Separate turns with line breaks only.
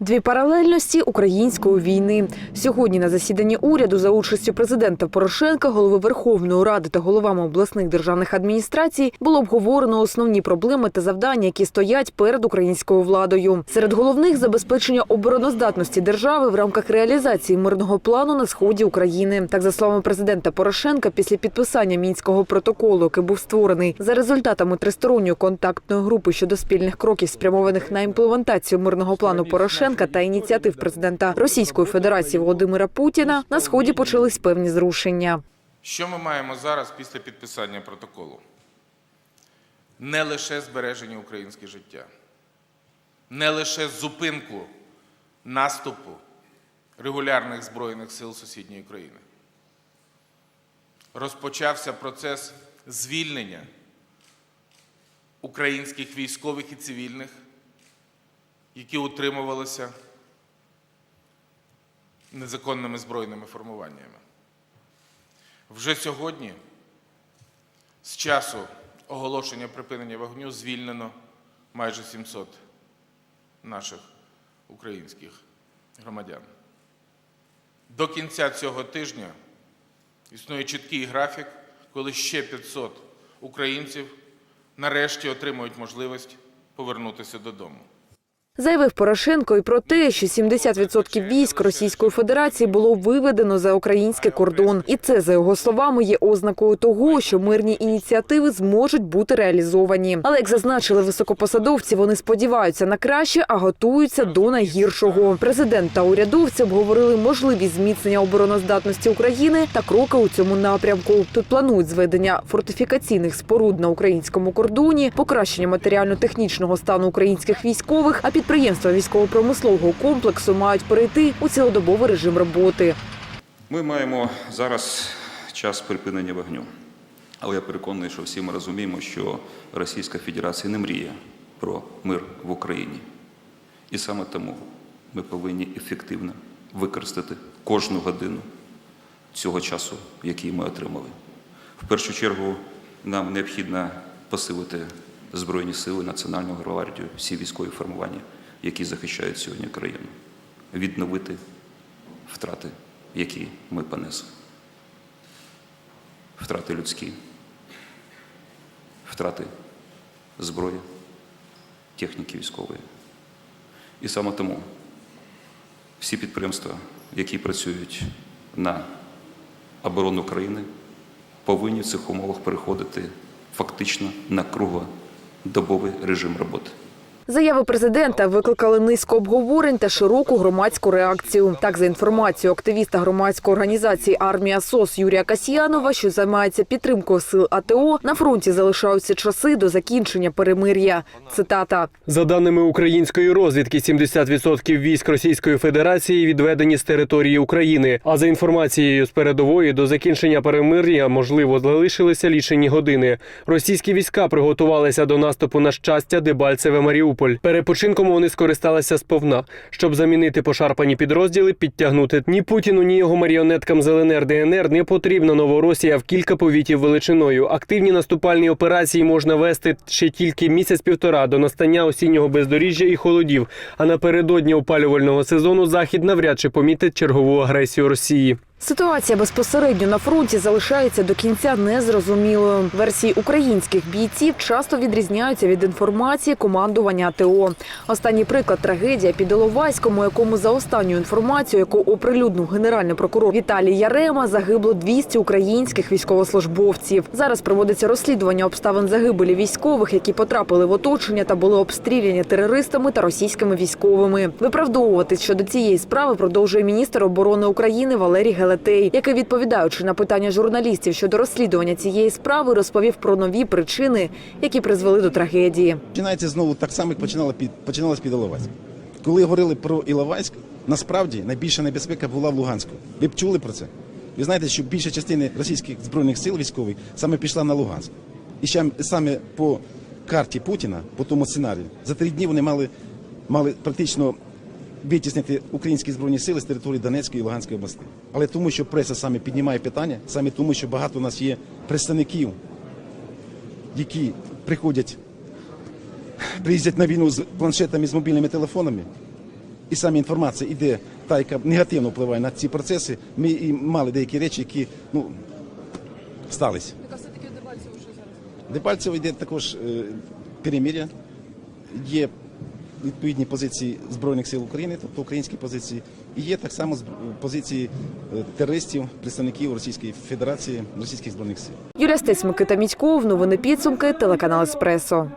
Дві паралельності української війни сьогодні на засіданні уряду за участю президента Порошенка, голови Верховної Ради та головами обласних державних адміністрацій було обговорено основні проблеми та завдання, які стоять перед українською владою. Серед головних забезпечення обороноздатності держави в рамках реалізації мирного плану на сході України. Так за словами президента Порошенка, після підписання мінського протоколу, який був створений за результатами тристоронньої контактної групи щодо спільних кроків, спрямованих на імплементацію мирного плану Порошенка та ініціатив президента Російської Федерації Володимира Путіна, на сході почались певні зрушення.
Що ми маємо зараз після підписання протоколу? Не лише збереження українське життя, не лише зупинку наступу регулярних збройних сил сусідньої країни. Розпочався процес звільнення українських військових і цивільних, які утримувалися незаконними збройними формуваннями. Вже сьогодні, з часу оголошення припинення вогню, звільнено майже 700 наших українських громадян. До кінця цього тижня існує чіткий графік, коли ще 500 українців нарешті отримують можливість повернутися додому.
Заявив Порошенко і про те, що 70% військ Російської Федерації було виведено за український кордон, і це за його словами є ознакою того, що мирні ініціативи зможуть бути реалізовані. Але як зазначили високопосадовці, вони сподіваються на краще, а готуються до найгіршого. Президент та урядовці обговорили можливість зміцнення обороноздатності України та кроки у цьому напрямку. Тут планують зведення фортифікаційних споруд на українському кордоні, покращення матеріально-технічного стану українських військових, а підприємства військово-промислового комплексу мають перейти у цілодобовий режим роботи.
Ми маємо зараз час припинення вогню. Але я переконаний, що всі ми розуміємо, що Російська Федерація не мріє про мир в Україні. І саме тому ми повинні ефективно використати кожну годину цього часу, який ми отримали. В першу чергу нам необхідно посилити Збройні сили, Національну гвардію, всі військові формування, які захищають сьогодні країну, відновити втрати, які ми понесли. Втрати людські, втрати зброї, техніки військової. І саме тому всі підприємства, які працюють на оборону країни, повинні в цих умовах переходити фактично на круглодобовий режим роботи.
Заяви президента викликали низку обговорень та широку громадську реакцію. Так, за інформацією активіста громадської організації Армія СОС Юрія Касьянова, що займається підтримкою сил АТО, на фронті залишаються часи до закінчення перемир'я. Цитата.
За даними української розвідки, 70% військ Російської Федерації відведені з території України. А за інформацією з передової до закінчення перемир'я можливо залишилися лічені години. Російські війська приготувалися до наступу на щастя Дебальцеве Маріуполь. Перепочинком вони скористалися сповна, щоб замінити пошарпані підрозділи, підтягнути ні Путіну, ні його маріонеткам з ЛНР ДНР не потрібна Новоросія в кілька повітів величиною. Активні наступальні операції можна вести ще тільки місяць-півтора до настання осіннього бездоріжжя і холодів. А напередодні опалювального сезону захід навряд чи помітить чергову агресію Росії.
Ситуація безпосередньо на фронті залишається до кінця незрозумілою. Версії українських бійців часто відрізняються від інформації командування АТО. Останній приклад трагедія під Іловайськом, у якому за останню інформацію, яку оприлюднив генеральний прокурор Віталій Ярема, загибло 200 українських військовослужбовців. Зараз проводиться розслідування обставин загибелі військових, які потрапили в оточення та були обстріляні терористами та російськими військовими. Виправдовуватись щодо цієї справи продовжує міністр оборони України Валерій Гелетей, який, відповідаючи на питання журналістів щодо розслідування цієї справи, розповів про нові причини, які призвели до трагедії.
Починається знову так само, як починало під починалось під Іловайськ. Коли говорили про Іловайськ, насправді найбільша небезпека була в Луганську. Ви б чули про це? Ви знаєте, що більша частина російських збройних сил військових саме пішла на Луганськ. І ще саме по карті Путіна, по тому сценарію, за три дні вони мали, мали практично витіснити українські збройні сили з території Донецької і Луганської областей. Але тому, що преса саме піднімає питання, саме тому, що багато у нас є представників, які приходять приїздять на війну з планшетами з мобільними телефонами, і саме інформація йде та, яка негативно впливає на ці процеси, ми і мали деякі речі, які ну, сталися.
Яка все-таки Дебальцево вже зараз?
Дебальцево йде також е, перемир'я, є відповідні позиції Збройних сил України, тобто українські позиції, і є так само позиції е, терористів, представників Російської Федерації, російських збройних сил.
Стець, Микита Міськов, новини підсумки, телеканал Еспресо.